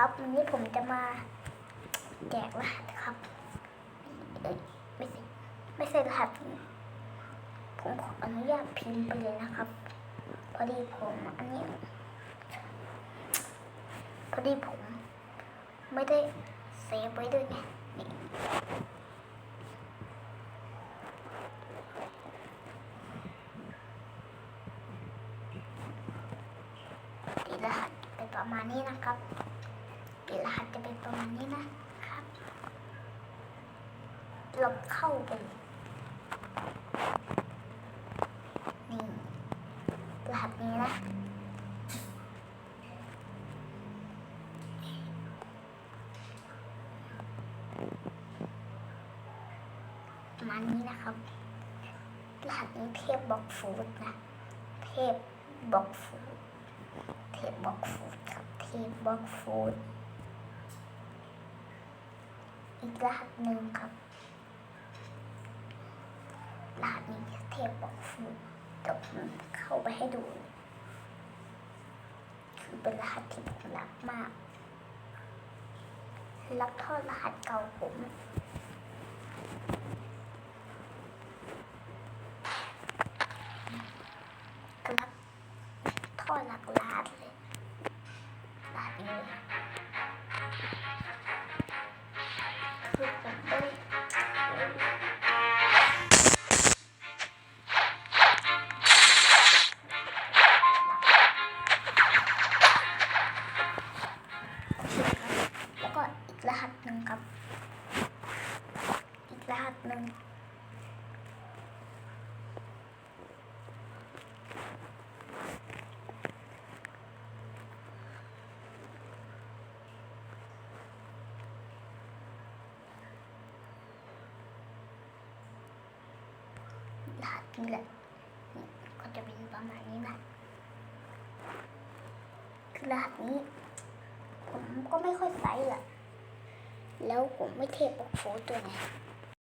ครับวันนี้ผมจะมาแจกรหัสครับเอ้ยไม่ใช่ไม่ใช่รหัส ผมขออนุญาตพิมพ์ไปเลยนะครับ พอดีผมอันนี้ พอดีผม ไม่ได้เซฟไว้ด้วยไงนี่รหัสเป็นประมาณนี้นะครับ จะเป็นประมาณนี้นะครับเราเข้าไปนี่รหัสนี้นะมาณนี้นะครับ รหัสนี้เทพบล็อกฟูดนะ เทพบล็อกฟูดเทพบล็อกฟูดครับ เทพบล็อกฟูด อีกรหัสหนึ่งครับรหัสนี้เทพบอกฟูเดี๋ยวผมเข้าไปให้ดู คือเป็นรหัสที่ผมรักมาก รับทอดรหัสเก่าผม รหัสหนึ่งครับ อีกรหัสหนึ่งรหัสนี่แหละก็จะเป็นประมาณนี้นะคือรหัสนี้ ผมก็ไม่ค่อยใส่แหละ แล้วผมไม่เทปบอกโฟตัวไง